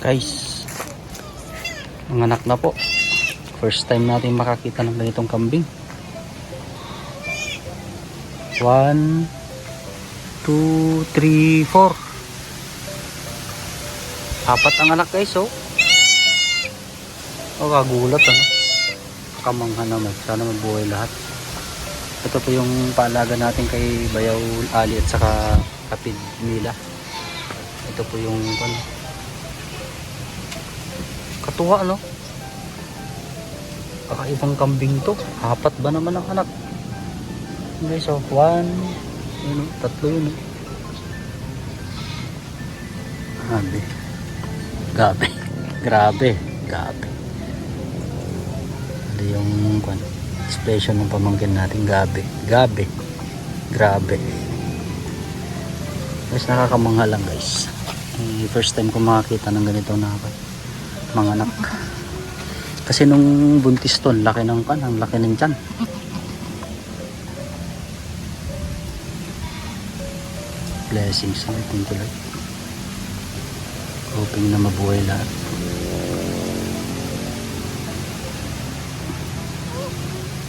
Guys, ang anak na po. First time natin makakita ng ganitong kambing. One, two, three, four. Apat ang anak guys, oh. Oh, kagulat ano. Kamangha naman. Sana mabuhay lahat. Ito po yung paalaga natin kay Bayaw Ali at saka Kapid Mila. Ito po yung ano, katuwa no? Kakaibang kambing to. Apat ba naman ang anak? Guys so one yun, tatlo yun grabe. Grabe. Grabe. Grabe. Ano yung kwan expression ng pamangkin natin. Gabi gabi grabe. Guys nakakamangha lang guys. First time ko makakita ng ganito na mga anak. Kasi nung buntis to laki ng kan ang laki ng tiyan. Blessings thank you Lord hoping na mabuhay lahat.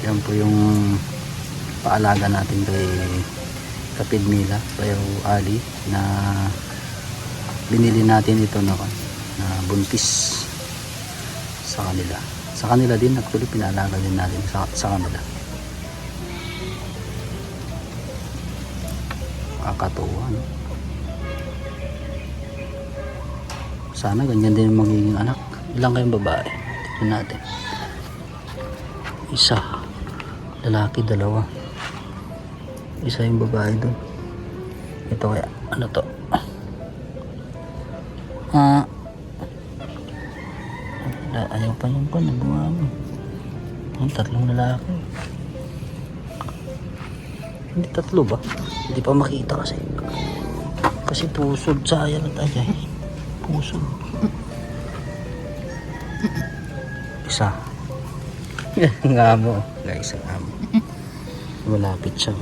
Yan po yung paalaga natin kay Kapid Mila Bayaw Ali na binili natin ito na, na buntis sa kanila. Sa kanila din actually pinalaga din natin sa, sa kanila. Kakatuwa no? sana ganyan din magiging anak. Ilang kayong babae? Tignan natin. Isa. Lalaki dalawa. Isa yung babae doon ito kaya ano to? Ah wala, ayaw pa yung kon, nabuha mo. Ang tatlong lalaki. Hindi tatlo ba? Hindi pa makita kasi. Kasi pusod sayang at ajay. Pusod. Isa. Ang amo. Guys, ang amo. Lumalapit siya.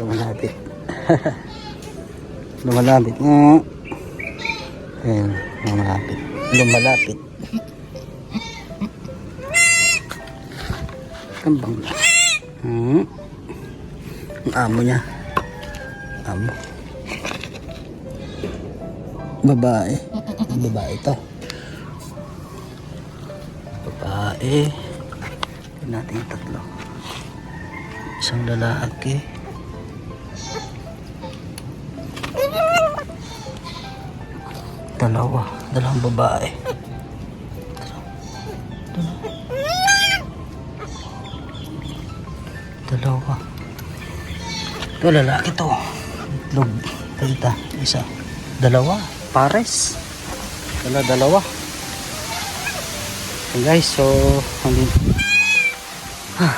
Lumalapit. Lumalapit. nga. Ayan, lumalapit. Lumalapit. Kambang na. Hmm. Ang amo niya. Babae. Babae to. Babae. Natin yung tatlo. Isang lalaki. Dalawa. Dalawang babae. Dalawa. Ito lalaki to. Log. Kita. Isa. Dalawa. Pares. Dala dalawa. Okay guys, so hindi ah.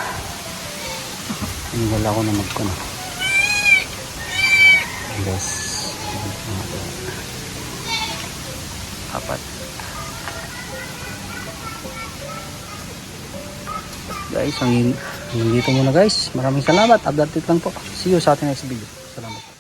Wala ako na magkano. Yes. Apat. Guys, hanggang dito muna guys. Maraming salamat. Update lang po. See you sa ating next video. Salamat.